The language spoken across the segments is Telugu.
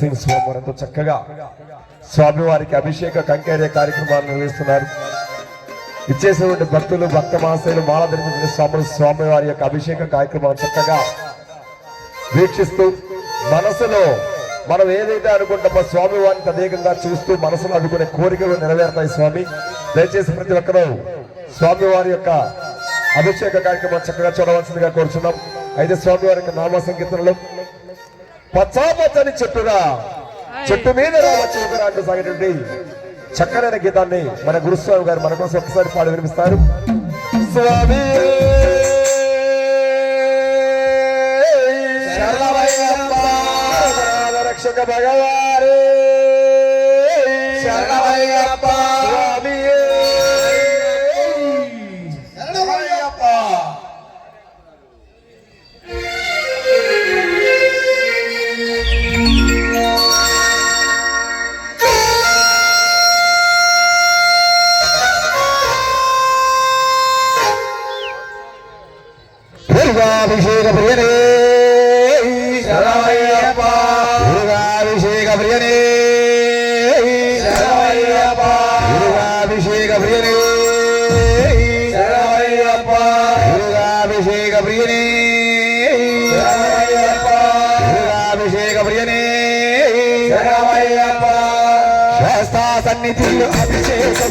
సింగ్ స్వామి ఎంతో చక్కగా స్వామివారికి అభిషేక కంకర్య కార్యక్రమాలు నిర్వహిస్తున్నారు. ఇచ్చేసినటువంటి భక్తులు భక్త మహాశయులు మాల ధరించిన స్వాములు స్వామి స్వామివారి యొక్క అభిషేక కార్యక్రమాలు చక్కగా వీక్షిస్తూ మనసులో మనం ఏదైతే అనుకుంటామో స్వామివారిని తదేకంగా చూస్తూ మనసులో అనుకునే కోరికలు నెరవేరుతాయి స్వామి. దయచేసి ప్రతి ఒక్కరూ స్వామివారి యొక్క అభిషేక కార్యక్రమం చక్కగా చూడవలసిందిగా కోరుచున్నాం. అయితే స్వామివారి యొక్క నామ సంకీర్తనలో పచ్చా పచ్చని చెట్టుగా చెట్టు మీద రావచ్చు అంటూ సాగేటువంటి చక్కనైన గీతాన్ని మన గురుస్వామి గారు మన కోసం ఒకసారి పాడి వినిపిస్తారు స్వామి. రక్షక భగవారే శరణమయ్యప్ప. దుర్గాభిషేక ప్రియనే. దుర్గాభిషేక ప్రియనే. దుర్గాభిషేక ప్రియనే. దుర్గాభిషేక ప్రియనే. దుర్గాభిషేక ప్రియనే. శాస్తా సన్నిధిలో అభిషేకం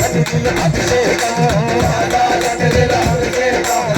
సన్నిధిలో అభిషేకం అభిషేకం.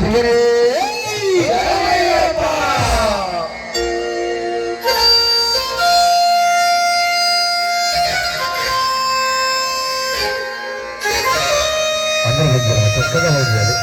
దుర్గాభిషేక ప్రియనే అందరూ వింటారు చక్కగా వింటారు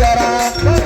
যারা